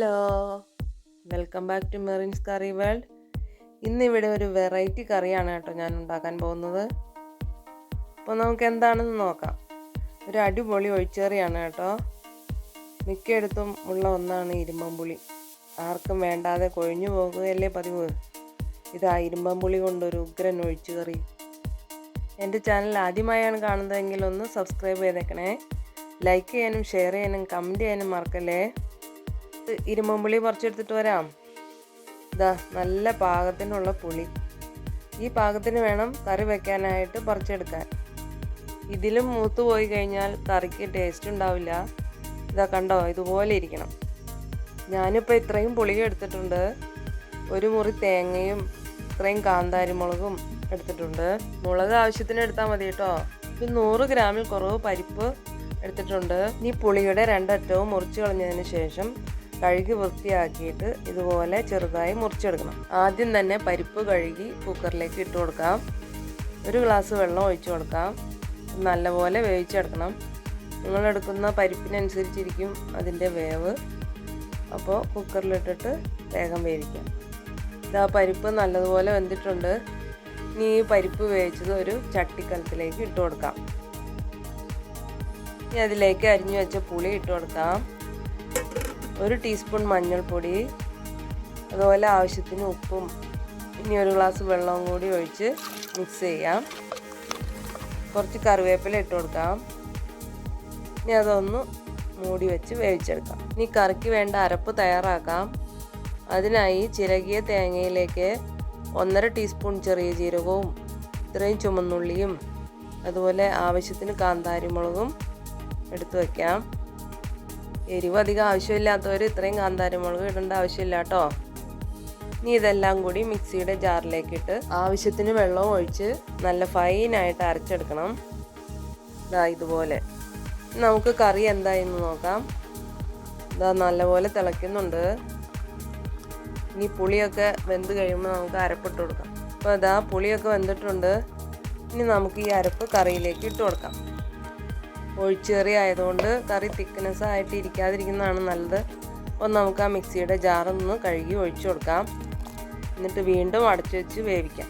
Hello. Welcome back to Merin's curry world. ഇന്നിവിടെ ഒരു variety കറിയാണ് കേട്ടോ ഞാൻ ഉണ്ടാക്കാൻ പോകുന്നത്. അപ്പോൾ നമുക്ക് എന്താണെന്ന് നോക്കാം. ഒരു അടിപൊളി ഒഴിച്ചേറിയാണ് കേട്ടോ. മിക്കയിടത്തും ഉള്ള ഒന്നാണ് ഇരുമ്പമ്പുളി. ആർക്കും വേണ്ടാതെ കൊഴിഞ്ഞു പോകുകയല്ലേ പതിവ്. ഇതാ ഇരുമ്പമ്പുളി കൊണ്ടൊരു ഉഗ്രൻ ഒഴിച്ചു കറി എന്റെ ചാനൽ ആദ്യമായാണ് കാണുന്നതെങ്കിൽ ഒന്ന് സബ്സ്ക്രൈബ് ചെയ്തേക്കണേ. ലൈക്ക് ചെയ്യാനും ഷെയർ ചെയ്യാനും കമന്റ് ചെയ്യാനും മറക്കല്ലേ? ഇരുമ്പുളി പറിച്ചെടുത്തിട്ട് വരാം. ഇതാ നല്ല പാകത്തിനുള്ള പുളി. ഈ പാകത്തിന് വേണം കറി വെക്കാനായിട്ട് പറിച്ചെടുക്കാൻ. ഇതിലും മൂത്ത് പോയി കഴിഞ്ഞാൽ കറിക്ക് ടേസ്റ്റ് ഉണ്ടാവില്ല. ഇതാ കണ്ടോ ഇതുപോലെ ഇരിക്കണം. ഞാനിപ്പോൾ ഇത്രയും പുളി എടുത്തിട്ടുണ്ട്. ഒരു മുറി തേങ്ങയും ഇത്രയും കാന്താരിമുളകും എടുത്തിട്ടുണ്ട്. മുളക് ആവശ്യത്തിന് എടുത്താൽ മതി കേട്ടോ. ഇപ്പം നൂറ് ഗ്രാമിൽ കുറവ് പരിപ്പ് എടുത്തിട്ടുണ്ട്. ഈ പുളിയുടെ രണ്ടറ്റവും മുറിച്ച് കളഞ്ഞതിന് ശേഷം കഴുകി വൃത്തിയാക്കിയിട്ട് ഇതുപോലെ ചെറുതായി മുറിച്ചെടുക്കണം. ആദ്യം തന്നെ പരിപ്പ് കഴുകി കുക്കറിലേക്ക് ഇട്ട് കൊടുക്കാം. ഒരു ഗ്ലാസ് വെള്ളം ഒഴിച്ചു കൊടുക്കാം. നല്ലപോലെ വേവിച്ചെടുക്കണം. നിങ്ങൾ എടുക്കുന്ന പരിപ്പിനനുസരിച്ചിരിക്കും അതിന്റെ വേവ്. അപ്പോൾ കുക്കറിലിട്ടിട്ട് വേഗം വേവിക്കാം. ഇതാ പരിപ്പ് നല്ലതുപോലെ വെന്തിട്ടുണ്ട്. ഇനി ഈ പരിപ്പ് വേവിച്ചത് ഒരു ചട്ടിക്കലത്തിലേക്ക് ഇട്ട് കൊടുക്കാം. ഇനി അതിലേക്ക് അരിഞ്ഞു വെച്ച പുളി ഇട്ട് കൊടുക്കാം. ഒരു ടീസ്പൂൺ മഞ്ഞൾപ്പൊടി അതുപോലെ ആവശ്യത്തിന് ഉപ്പും ഇനി ഒരു ഗ്ലാസ് വെള്ളവും കൂടി ഒഴിച്ച് മിക്സ് ചെയ്യാം. കുറച്ച് കറിവേപ്പില ഇട്ട് കൊടുക്കാം. ഇനി അതൊന്ന് മൂടി വെച്ച് വേവിച്ചെടുക്കാം. ഇനി കറിക്ക് വേണ്ട അരപ്പ് തയ്യാറാക്കാം. അതിനായി ചിരകിയ തേങ്ങയിലേക്ക് ഒന്നര ടീസ്പൂൺ ചെറിയ ജീരകവും ഇത്രയും ചുമന്നുള്ളിയും അതുപോലെ ആവശ്യത്തിന് കാന്താരിമുളകും എടുത്തു വയ്ക്കാം എരിവ് അധികം ആവശ്യമില്ലാത്തവർ ഇത്രയും കാന്താരിമുളക് ഇടേണ്ട ആവശ്യമില്ല കേട്ടോ. ഇനി ഇതെല്ലാം കൂടി മിക്സിയുടെ ജാറിലേക്കിട്ട് ആവശ്യത്തിന് വെള്ളവും ഒഴിച്ച് നല്ല ഫൈനായിട്ട് അരച്ചെടുക്കണം. ഇതാ ഇതുപോലെ. നമുക്ക് കറി എന്തായെന്ന് നോക്കാം. ഇതാ നല്ലപോലെ തിളയ്ക്കുന്നുണ്ട്. ഇനി പുളിയൊക്കെ വെന്ത് കഴിയുമ്പോൾ നമുക്ക് അരപ്പിട്ട് കൊടുക്കാം. അപ്പോൾ ഇതാ പുളിയൊക്കെ വെന്തിട്ടുണ്ട്. ഇനി നമുക്ക് ഈ അരപ്പ് കറിയിലേക്ക് ഇട്ട് കൊടുക്കാം. ഒഴിച്ചേറി ആയതുകൊണ്ട് കറി തിക്നെസ് ആയിട്ട് ഇരിക്കാതിരിക്കുന്നതാണ് നല്ലത്. അപ്പോൾ നമുക്ക് ആ മിക്സിയുടെ ജാറൊന്ന് കഴുകി ഒഴിച്ചു കൊടുക്കാം. എന്നിട്ട് വീണ്ടും അടച്ചു വെച്ച് വേവിക്കാം.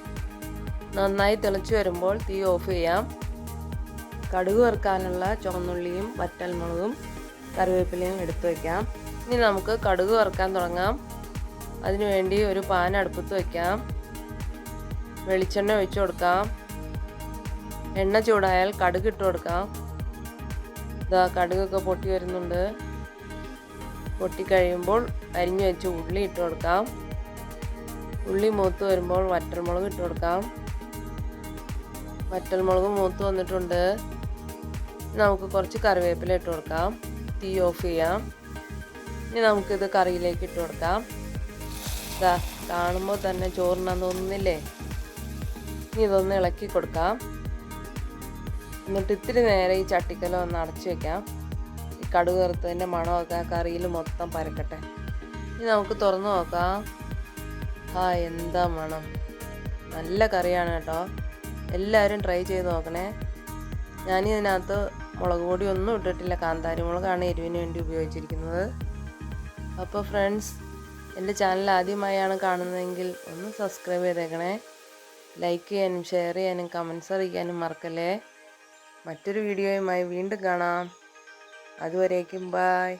നന്നായി തിളച്ച് വരുമ്പോൾ തീ ഓഫ് ചെയ്യാം. കടുക് വറുക്കാനുള്ള ചുവന്നുള്ളിയും വറ്റൽമുളകും കറിവേപ്പിലയും എടുത്തു വയ്ക്കാം ഇനി നമുക്ക് കടുക് വറുക്കാൻ തുടങ്ങാം. അതിനുവേണ്ടി ഒരു പാൻ അടുപ്പത്ത് വയ്ക്കാം വെളിച്ചെണ്ണ ഒഴിച്ചു കൊടുക്കാം. എണ്ണ ചൂടായാൽ കടുക് ഇട്ട് കൊടുക്കാം. ഇതാ കടുകൊക്കെ പൊട്ടി വരുന്നുണ്ട്. പൊട്ടി കഴിയുമ്പോൾ അരിഞ്ഞു വെച്ച് ഉള്ളി ഇട്ട് കൊടുക്കാം. ഉള്ളി മൂത്ത് വരുമ്പോൾ വറ്റൽമുളക് ഇട്ട് കൊടുക്കാം. വറ്റൽമുളക് മൂത്ത് വന്നിട്ടുണ്ട്. നമുക്ക് കുറച്ച് കറിവേപ്പില ഇട്ട് കൊടുക്കാം. തീ ഓഫ് ചെയ്യാം. ഇനി നമുക്കിത് കറിയിലേക്ക് ഇട്ട് കൊടുക്കാം. കാണുമ്പോൾ തന്നെ ചോറിനാന്ന് തോന്നുന്നില്ലേ ഇനി ഇതൊന്ന് ഇളക്കി കൊടുക്കാം. എന്നിട്ട് ഇത്തിരി നേരം ഈ ചട്ടിക്കല ഒന്ന് അടച്ചു വെക്കാം. ഈ കടുക് കറുത്തതിന്റെ മണമൊക്കെ ആ കറിയിൽ മൊത്തം പരക്കട്ടെ. ഇനി നമുക്ക് തുറന്നു നോക്കാം. ആ എന്താ മണം. നല്ല കറിയാണ് കേട്ടോ. എല്ലാവരും ട്രൈ ചെയ്ത് നോക്കണേ. ഞാനിതിനകത്ത് മുളക് പൊടി ഒന്നും ഇട്ടിട്ടില്ല. കാന്താരി മുളകാണ് എരിവിന് വേണ്ടി ഉപയോഗിച്ചിരിക്കുന്നത്. അപ്പോൾ ഫ്രണ്ട്സ് എന്റെ ചാനൽ ആദ്യമായാണ് കാണുന്നതെങ്കിൽ ഒന്ന് സബ്സ്ക്രൈബ് ചെയ്തേക്കണേ. ലൈക്ക് ചെയ്യാനും ഷെയർ ചെയ്യാനും കമൻസ് അറിയിക്കാനും മറക്കല്ലേ? മറ്റൊരു വീഡിയോയുമായി വീണ്ടും കാണാം. അതുവരേക്കും ബായ്